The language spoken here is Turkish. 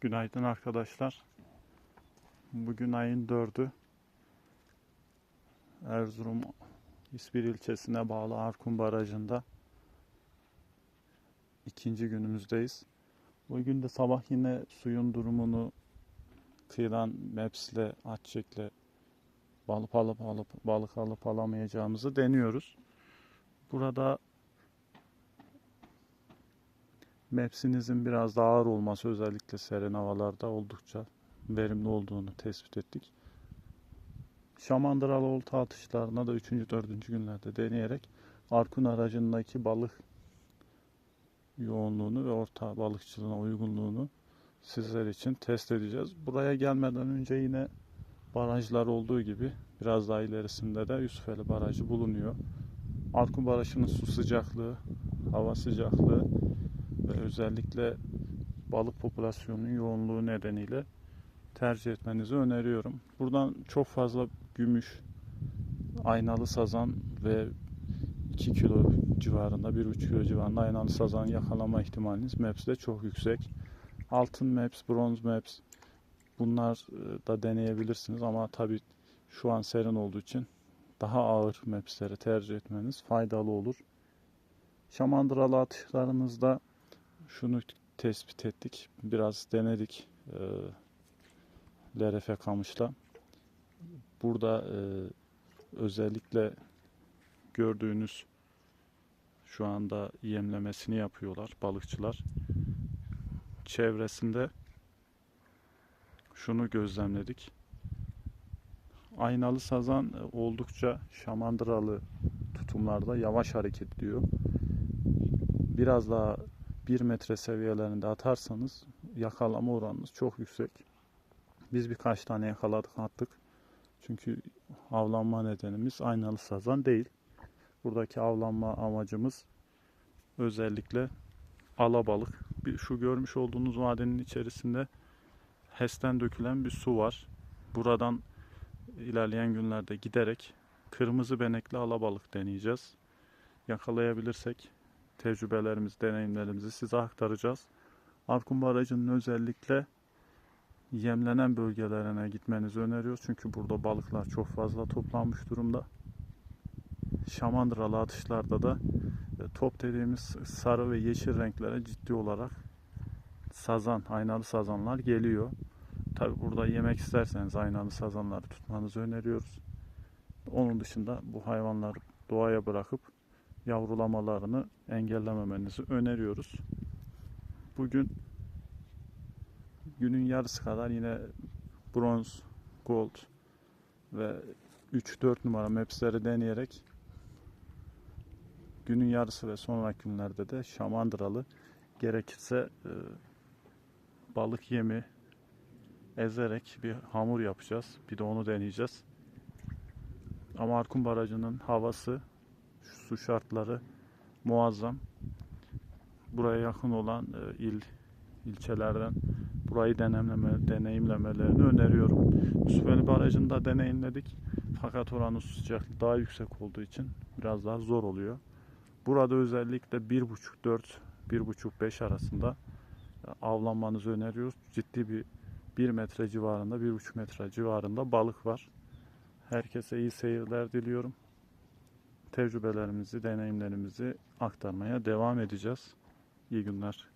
Günaydın arkadaşlar. Bugün ayın 4'ü. Erzurum İspir ilçesine bağlı Arkun Barajı'nda ikinci günümüzdeyiz. Bugün de sabah yine suyun durumunu kıyıdan Maps'le, Atçek'le balık alıp alıp balık alıp alamayacağımızı deniyoruz. Burada Maps'inizin biraz daha ağır olması özellikle serin havalarda oldukça verimli olduğunu tespit ettik. Şamandıralı olta atışlarına da 3. 4. günlerde deneyerek Arkun aracındaki balık yoğunluğunu ve orta balıkçılığına uygunluğunu sizler için test edeceğiz. Buraya gelmeden önce yine barajlar olduğu gibi biraz daha ilerisinde de Yusufeli Barajı bulunuyor. Arkun Barajı'nın su sıcaklığı, hava sıcaklığı ve özellikle balık popülasyonunun yoğunluğu nedeniyle tercih etmenizi öneriyorum. Buradan çok fazla gümüş, aynalı sazan ve 2 kilo civarında, 1,5 kilo civarında aynalı sazan yakalama ihtimaliniz Maps'de çok yüksek. Altın Maps, bronz Maps bunlar e, da deneyebilirsiniz ama tabi şu an serin olduğu için daha ağır Maps'leri tercih etmeniz faydalı olur. Şamandıralı atışlarımızda şunu tespit ettik. Biraz denedik e, LRF kamışla. Burada e, özellikle gördüğünüz şu anda yemlemesini yapıyorlar balıkçılar. Çevresinde şunu gözlemledik. Aynalı sazan oldukça şamandıralı tutumlarda yavaş hareket ediyor. Biraz daha 1 metre seviyelerinde atarsanız yakalama oranınız çok yüksek. Biz birkaç tane yakaladık attık. Çünkü avlanma nedenimiz aynalı sazan değil. Buradaki avlanma amacımız özellikle alabalık. Bir, şu görmüş olduğunuz vadenin içerisinde HES'ten dökülen bir su var. Buradan ilerleyen günlerde giderek kırmızı benekli alabalık deneyeceğiz. Yakalayabilirsek tecrübelerimizi, deneyimlerimizi size aktaracağız. Arkun Barajı'nın özellikle yemlenen bölgelerine gitmenizi öneriyoruz. Çünkü burada balıklar çok fazla toplanmış durumda. Şamandıralı atışlarda da e, top dediğimiz sarı ve yeşil renklere ciddi olarak sazan, aynalı sazanlar geliyor. Tabi burada yemek isterseniz aynalı sazanları tutmanızı öneriyoruz. Onun dışında bu hayvanları doğaya bırakıp yavrulamalarını engellememenizi öneriyoruz. Bugün günün yarısı kadar yine bronz, gold ve 3-4 numara mapsleri deneyerek günün yarısı ve sonraki günlerde de şamandıralı gerekirse e, balık yemi ezerek bir hamur yapacağız. Bir de onu deneyeceğiz. Ama Arkun Barajı'nın havası, su şartları muazzam. Buraya yakın olan e, il ilçelerden burayı denemleme, deneyimlemelerini öneriyorum. Yusufeli Barajı'nda deneyimledik. Fakat oranın su sıcaklığı daha yüksek olduğu için biraz daha zor oluyor. Burada özellikle 1,5-4, 1,5-5 arasında e, avlanmanızı öneriyoruz. Ciddi bir 1 metre civarında, 1,5 metre civarında balık var. Herkese iyi seyirler diliyorum. Tecrübelerimizi, deneyimlerimizi aktarmaya devam edeceğiz. İyi günler.